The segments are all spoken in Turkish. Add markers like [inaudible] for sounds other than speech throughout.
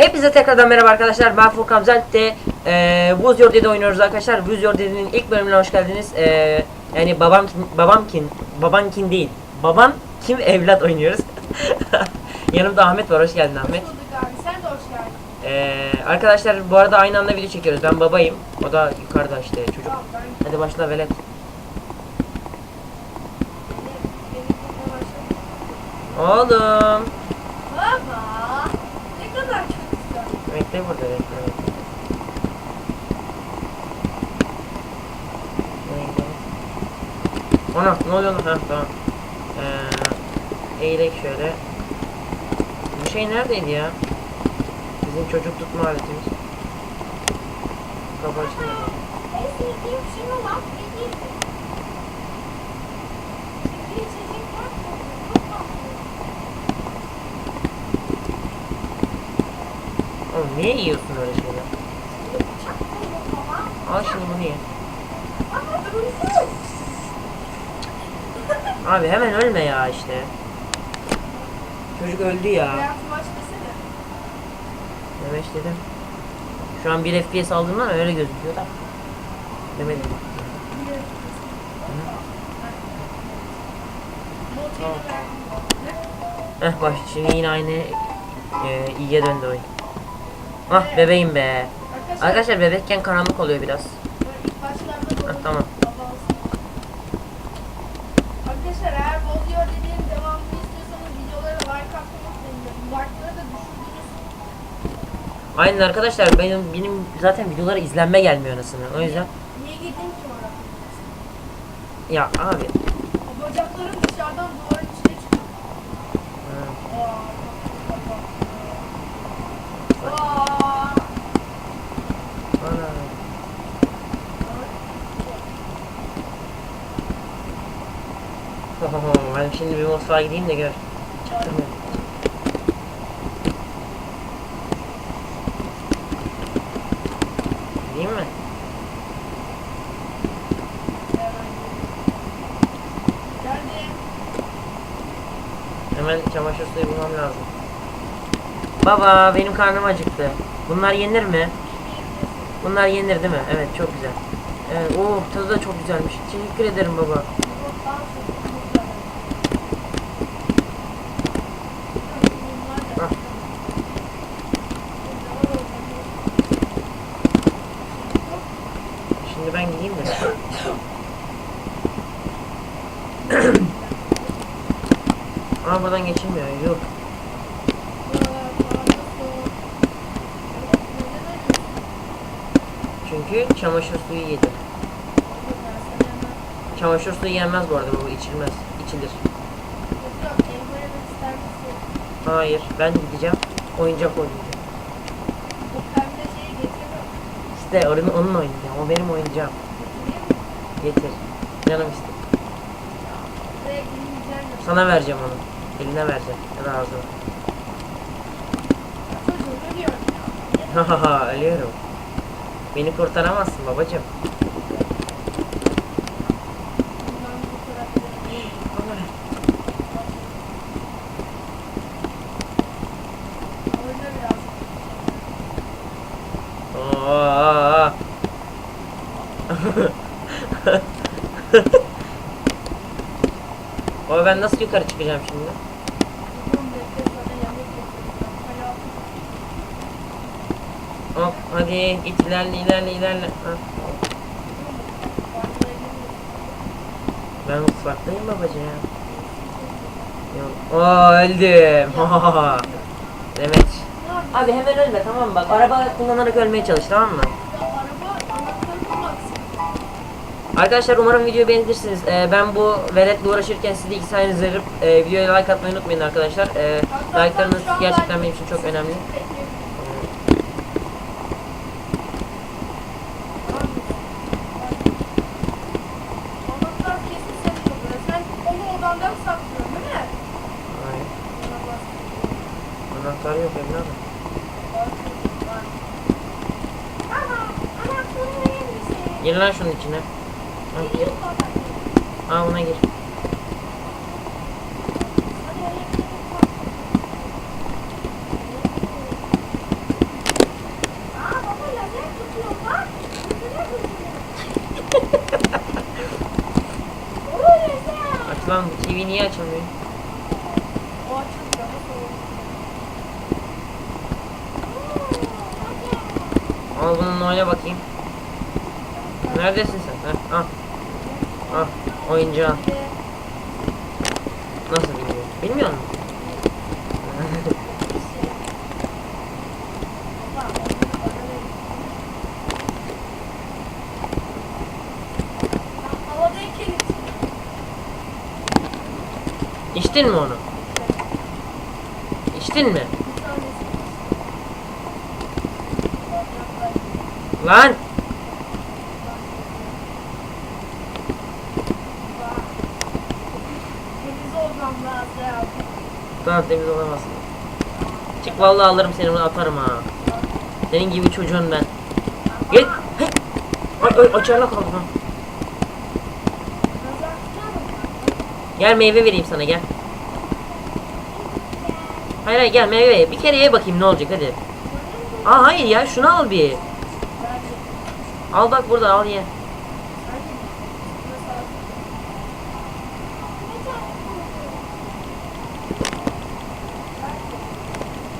Hepinize tekrardan merhaba arkadaşlar. Ben Furkan Zelt'te e, Buz Your Dead oynuyoruz arkadaşlar. Buz Your Dead'in ilk bölümüne hoş geldiniz. E, yani babam babam kim, baban kim değil. Baban kim [laughs] evlat oynuyoruz. [laughs] Yanımda Ahmet var. Hoş geldin Ahmet. Hoş bulduk abi. Sen de hoş geldin. E, arkadaşlar bu arada aynı anda video çekiyoruz. Ben babayım. O da yukarıda işte çocuk. Tamam ben Hadi başla velet. Oğlum. Baba. Bekle burada bekle. bekle. Ana ne oluyor lan? Tamam. Ee, eğilek şöyle. Bu şey neredeydi ya? Bizim çocuk tutma aletimiz. Kafa açılıyor. En sevdiğim şunu lan. Dediğim. Bir içecek var mı? Çok tatlı. Oğlum niye yiyorsun öyle şeyler? Al şimdi bunu ye. Abi hemen ölme ya işte. Çocuk öldü ya. Demeç dedim. Şu an 1 FPS aldığımdan öyle gözüküyor da. Demedim. Heh bak şimdi yine aynı e, iyiye döndü oyun. Ah bebeğim be. Arkadaşlar, bebekken karanlık oluyor biraz. doğru tamam. Arkadaşlar eğer bozuyor dediğim devamını istiyorsanız videolara like unutmayın. Like'ları da düşürdünüz. Aynen arkadaşlar benim benim zaten videolara izlenme gelmiyor anasını. O yüzden Niye girdin ki oraya? ya abi. O bacaklarım dışarıdan duvarın içine çıkıyor. ha, Aa, Aa. ana. Ben şimdi bir mutfağa gideyim de gör. Hemen çamaşır suyu bulmam lazım. Baba benim karnım acıktı. Bunlar yenir mi? Bunlar yenir değil mi? Evet çok güzel. Evet, oh tadı da çok güzelmiş. Teşekkür ederim baba. Şimdi ben gideyim de. [coughs] Ama buradan geçilmiyor. Yok. Çünkü çamaşır suyu yedim. Çamaşır suyu yenmez bu arada bu içilmez. İçilir. Hayır ben gideceğim. Oyuncak oynayacağım. İşte onun, onun oynayacağım. O benim oyuncağım. Getir. Canım istedim. Sana vereceğim onu. Eline vereceğim. Ya da ağzına. Hahaha [laughs] ölüyorum. Beni kurtaramazsın babacığım. Oo. Baba ben nasıl yukarı çıkacağım şimdi? Hop hadi git ilerle ilerle ilerle. Ben ufaktayım babacığım. Yok. Oo öldüm. [laughs] Demet. Abi hemen ölme tamam mı? Bak araba kullanarak ölmeye çalış tamam mı? Arkadaşlar umarım videoyu beğenirsiniz. Ee, ben bu veletle uğraşırken siz de iki sayenizi verip e, videoya like atmayı unutmayın arkadaşlar. Ee, like'larınız gerçekten benim için çok önemli. Anahtar yok evladım. Gir lan şunun içine. Al gir. Al buna gir. Aç lan bu TV niye açılmıyor? Al bununla oyna bakayım. Neredesin sen? Ha, al. Al. Oyuncağı. Nasıl bilmiyorum? Bilmiyor musun? İçtin mi onu? İçtin mi? Lan! Temiz olmam lazım. Tamam temiz olamazsın. Çık vallahi alırım seni bunu atarım ha. Senin gibi çocuğun ben. Git. Ay ay açarla mı? Gel meyve vereyim sana gel. Hayır hayır gel meyve. Bir kere ye bakayım ne olacak hadi. Aa hayır ya şunu al bir. Al bak burada al ye.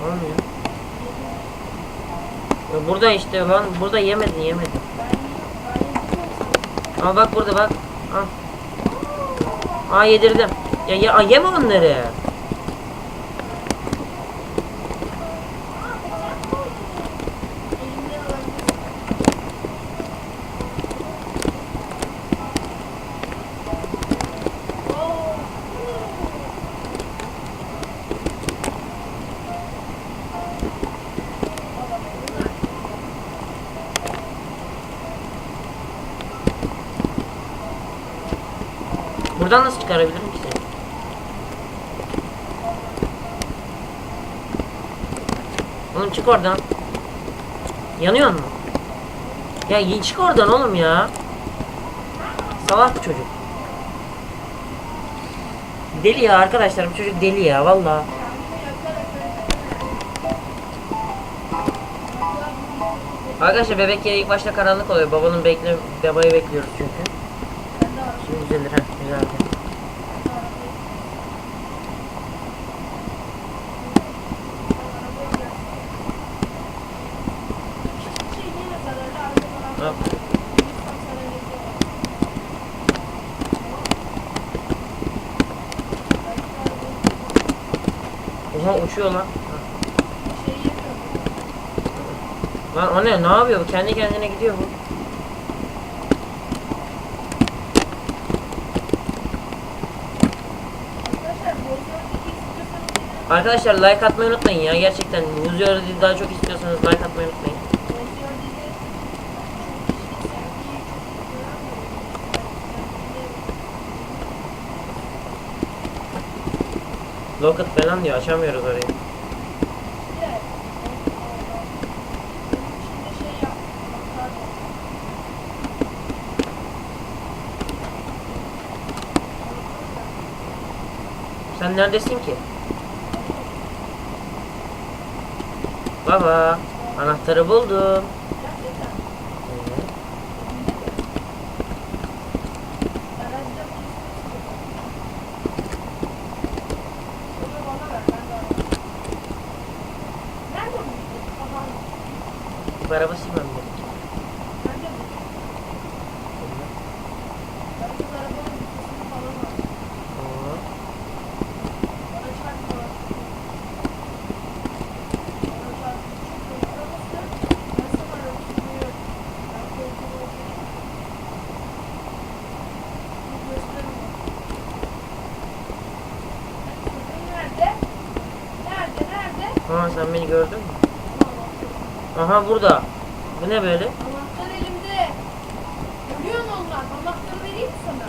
Olmuyor. Ya burada işte lan burada yemedin yemedin. Al bak burada bak. Al. Aa yedirdim. Ya, ya yeme onları. Buradan nasıl çıkarabilirim ki seni? Oğlum çık oradan. Yanıyor mu? Ya çık oradan oğlum ya. Salak bu çocuk. Deli ya arkadaşlar bu çocuk deli ya valla. Arkadaşlar bebek yeri ilk başta karanlık oluyor. Babanın bekle babayı bekliyoruz çünkü. Hop. Oha uçuyor lan. Lan o ne? Ne yapıyor? Kendi kendine gidiyor bu. Arkadaşlar like atmayı unutmayın ya. Gerçekten Muzyar'ı daha çok istiyorsanız like atmayı unutmayın. Locket falan diyor. Açamıyoruz orayı. Sen neredesin ki? Baba, anahtarı buldum. Evet. Bu araba silmem gerek. Oo. Nerede? Nerede? Nerede? Aa beni gördün mü? Aha burada. Bu ne böyle? Anahtar elimde. Görüyor musun onlar? Anahtarı vereyim mi sana?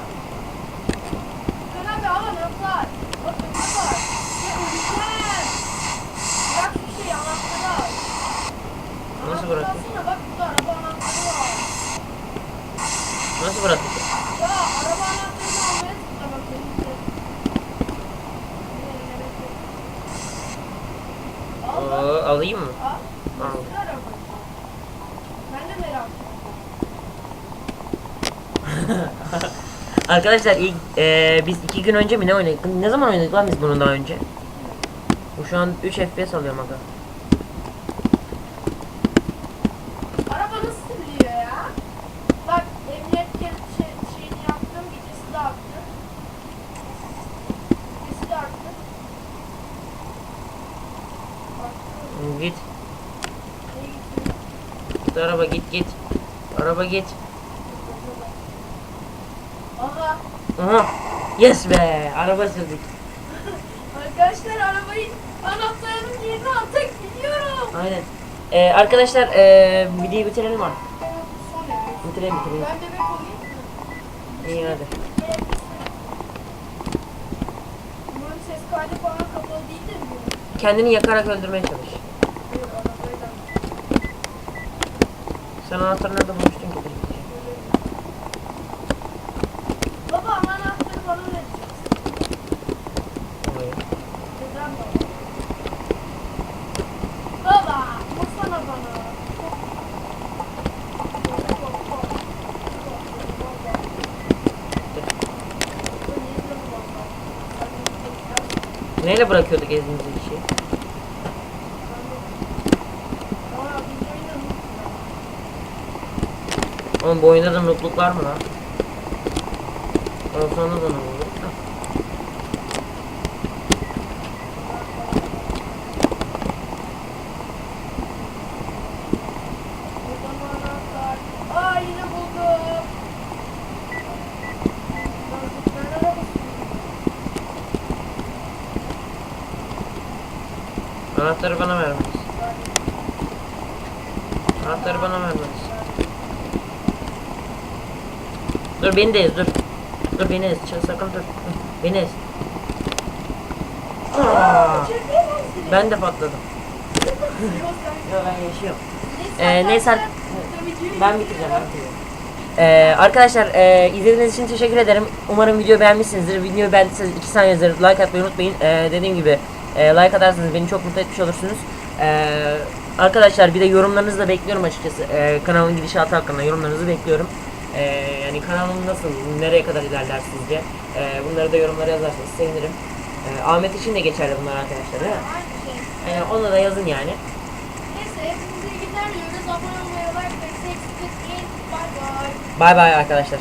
Sen abi al anahtar. Bak önünde var. Ya öleceğim. Bırak şu şeyi anahtarı al. Nasıl Anahtarı bırakayım? alsana, Bak burada araba anahtarı var. Nasıl bırakacağım? Ya araba anahtarını almaya tıkla bak önünde. Al bak. Oo, alayım mı? Al. Al. Nasıl araba? Ben de merak ettim. [laughs] Arkadaşlar ilk eee, biz iki gün önce mi ne oynadık? Ne zaman oynadık lan biz bunu daha önce? Bu şu an 3 FPS alıyorum aga. Araba nasıl sürülüyor ya? Bak emniyet şey, şeyini yaptım, vitesi de arttı. Vitesi de arttı. Arttı. Git. Neye gidiyor? Git araba git git. Araba git. Aha. Aha. Yes be. Araba sürdük. [laughs] Arkadaşlar arabayı anahtarının yerine alsak gidiyorum. Aynen. Eee, arkadaşlar eee videoyu bitirelim artık. Bitirelim bitirelim. Ben bebek olayım mı? İyi hadi. Umarım ses kaydı falan kapalı değildir mi? Kendini yakarak öldürmeye çalış. Hayır arabayı da. Sen anahtarı nerede bulmuştun ki? Baba ama anahtarı bana vereceksin. Hayır. Neden baba? Baba, vursana bana. Neyle bırakıyorduk ezdiğimiz kişiyi? Oğlum bu oyunda da noobluk var mı lan? Olsa onda da. Ben arabası Anahtarı bana vermelisin. Anahtarı bana vermelisin. Dur beni de ez dur. Dur beni ez. Ç- Sakın dur. Beni ez. Aa, ben de patladım. Yo ben yaşıyorum. Ee, neyse ar- Ben bitireceğim. Ben bitireceğim. Ee, arkadaşlar e, izlediğiniz için teşekkür ederim. Umarım videoyu beğenmişsinizdir. Videoyu beğendiyseniz 2 saniye üzeri like atmayı unutmayın. Ee, dediğim gibi e, like atarsanız beni çok mutlu etmiş olursunuz. Ee, arkadaşlar bir de yorumlarınızı da bekliyorum açıkçası. Ee, kanalın gidişatı hakkında yorumlarınızı bekliyorum. Ee, yani kanalım nasıl, nereye kadar ilerler sizce? Ee, bunları da yorumlara yazarsanız sevinirim. Ee, Ahmet için de geçerli bunlar arkadaşlar değil mi? Aynı şey. Yani ona da yazın yani. Neyse hepinize iyi günler diliyoruz. Abone olmayı, like etmeyi, seksiniz. Bay bay. Bay bay arkadaşlar.